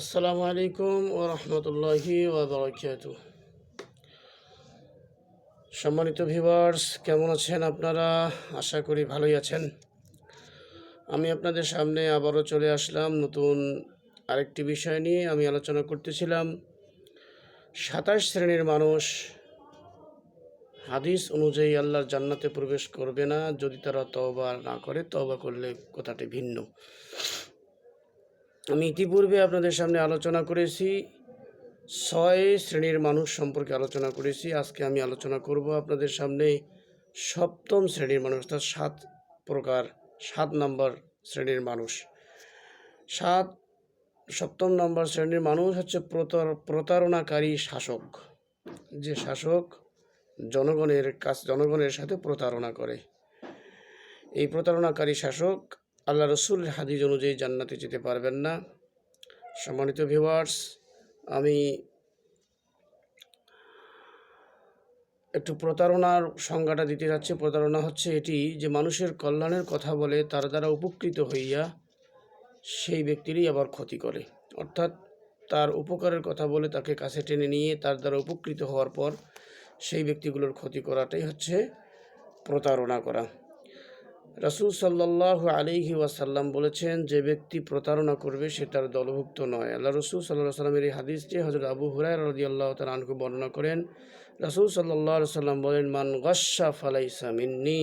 আসসালামু আলাইকুম ও রহমতুল্লাহি ওবরাকাত সম্মানিত ভিউয়ার্স, কেমন আছেন আপনারা? আশা করি ভালোই আছেন। আমি আপনাদের সামনে আবারও চলে আসলাম নতুন আরেকটি বিষয় নিয়ে। আমি আলোচনা করতেছিলাম সাতাশ শ্রেণির মানুষ হাদিস অনুযায়ী আল্লাহর জান্নাতে প্রবেশ করবে না। যদি তারা তওবা না করে, তওবা করলে কথাটি ভিন্ন। আমি ইতিপূর্বে আপনাদের সামনে আলোচনা করেছি, ছয় শ্রেণির মানুষ সম্পর্কে আলোচনা করেছি। আজকে আমি আলোচনা করব আপনাদের সামনে সপ্তম শ্রেণির মানুষ, অর্থাৎ সাত প্রকার, সাত নম্বর শ্রেণির মানুষ। সাত, সপ্তম নম্বর শ্রেণির মানুষ হচ্ছে প্রতার, প্রতারণাকারী শাসক। যে শাসক জনগণের কাছ, জনগণের সাথে প্রতারণা করে। এই প্রতারণাকারী শাসক আল্লাহ রসুল হাদিজ অনুযায়ী জান্নাতে যেতে পারবেন না। সম্মানিত ভিউয়ার্স আমি একটু প্রতারণার সংজ্ঞাটা দিতে যাচ্ছি। প্রতারণা হচ্ছে এটি যে মানুষের কল্যাণের কথা বলে, তার দ্বারা উপকৃত হইয়া সেই ব্যক্তিরই আবার ক্ষতি করে। অর্থাৎ তার উপকারের কথা বলে তাকে কাছে টেনে নিয়ে তার দ্বারা উপকৃত হওয়ার পর সেই ব্যক্তিগুলোর ক্ষতি করাটাই হচ্ছে প্রতারণা করা। রাসুল সাল্লাহ আলিহি ওয়াসাল্লাম বলেছেন, যে ব্যক্তি প্রতারণা করবে, সে তার দলভুক্ত নয়। আল্লাহ রসুল সাল্লাহ সাল্লামের এই হাদিসটি হজরত আবু হুরাই রদি আল্লাহ তালকে বর্ণনা করেন। রাসুল সাল্লাহ সাল্লাম বলেন, মান গসা ফালাইসা মিন্নি।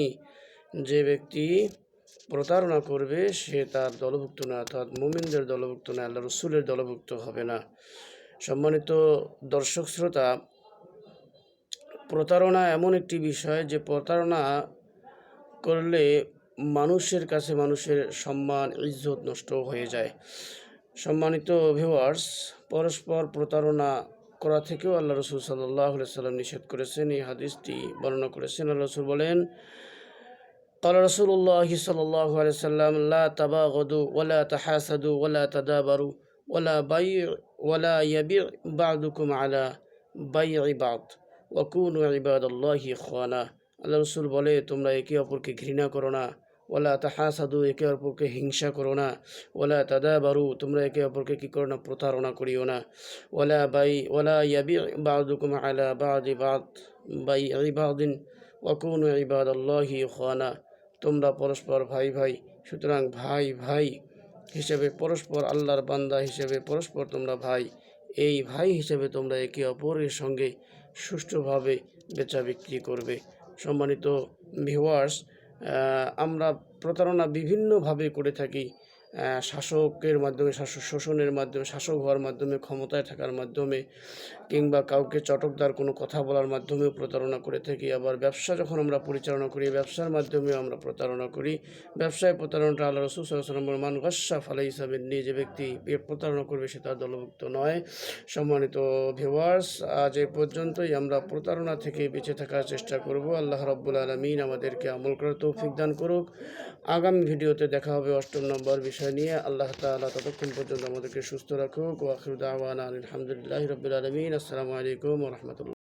যে ব্যক্তি প্রতারণা করবে, সে তার দলভুক্ত নয়, অর্থাৎ মুমিনদের দলভুক্ত নয়, আল্লাহ রসুলের দলভুক্ত হবে না। সম্মানিত দর্শক শ্রোতা, প্রতারণা এমন একটি বিষয় যে প্রতারণা করলে মানুষের কাছে মানুষের সম্মান ইজ্জত নষ্ট হয়ে যায় সম্মানিত ভিউয়ার্স পরস্পর প্রতারণা করা থেকেও আল্লাহ রসুল সাল্লাহ সাল্লাম নিষেধ করেছেন এই হাদিসটি বর্ণনা করেছেন আল্লাহ রসুল বলেন قال رسول الله صلى الله عليه وسلم لا تباغضوا ولا تحاسدوا ولا تدابروا ولا بيع ولا يبيع بعضكم على بيع بعض وكونوا عباد الله إخوانا আল্লাহ রসুল বলে তোমরা একে অপরকে ঘৃণা করো না ওলা তাহাসাদু, একে অপরকে হিংসা করো না। ওলা তাদা বারু তোমরা একে অপরকে কী করো না, প্রতারণা করিও না। ওলা বাই ওলা ইয়াবি বাদুকুম আলা বাদি বাদ, বাই ইবাদিন, ওয়াকুন ইবাদ আল্লাহি খানা তোমরা পরস্পর ভাই ভাই, সুতরাং ভাই ভাই হিসেবে পরস্পর আল্লাহর বান্দা হিসেবে পরস্পর তোমরা ভাই, এই ভাই হিসেবে তোমরা একে অপরের সঙ্গে সুষ্ঠুভাবে বেচা বিক্রি করবে। সম্মানিত ভিওয়ার্স আমরা প্রতারণা বিভিন্নভাবে করে থাকি। শাসকের মাধ্যমে শাসক শোষণের মাধ্যমে, শাসক হওয়ার মাধ্যমে, ক্ষমতায় থাকার মাধ্যমে, কিংবা কাউকে চটকদার কোনো কথা বলার মাধ্যমেও প্রতারণা করে থাকি। আবার ব্যবসা যখন আমরা পরিচালনা করি, ব্যবসার মাধ্যমেও আমরা প্রতারণা করি। ব্যবসায় প্রতারণাটা আল্লাহ রসুল সাল্লাম মান গসা ফালাই হিসাবে নিয়ে যে ব্যক্তি প্রতারণা করবে, সে তার দলভুক্ত নয়। সম্মানিত ভিওয়ার্স আজ এ পর্যন্তই। আমরা প্রতারণা থেকে বেঁচে থাকার চেষ্টা করব। আল্লাহ রব্বুল আলমিন আমাদেরকে আমল করার তৌফিক দান করুক। আগামী ভিডিওতে দেখা হবে অষ্টম নম্বর বিষয়। নিয়ে আল্লাহ তালা ততক্ষণ পর্যন্ত আমাদেরকে সুস্থ রাখুক ও আখির দাওয়ান আলহামদুলিল্লাহ রবিল আলমিন। আসসালামু আলাইকুম রহমতুল্লাহ।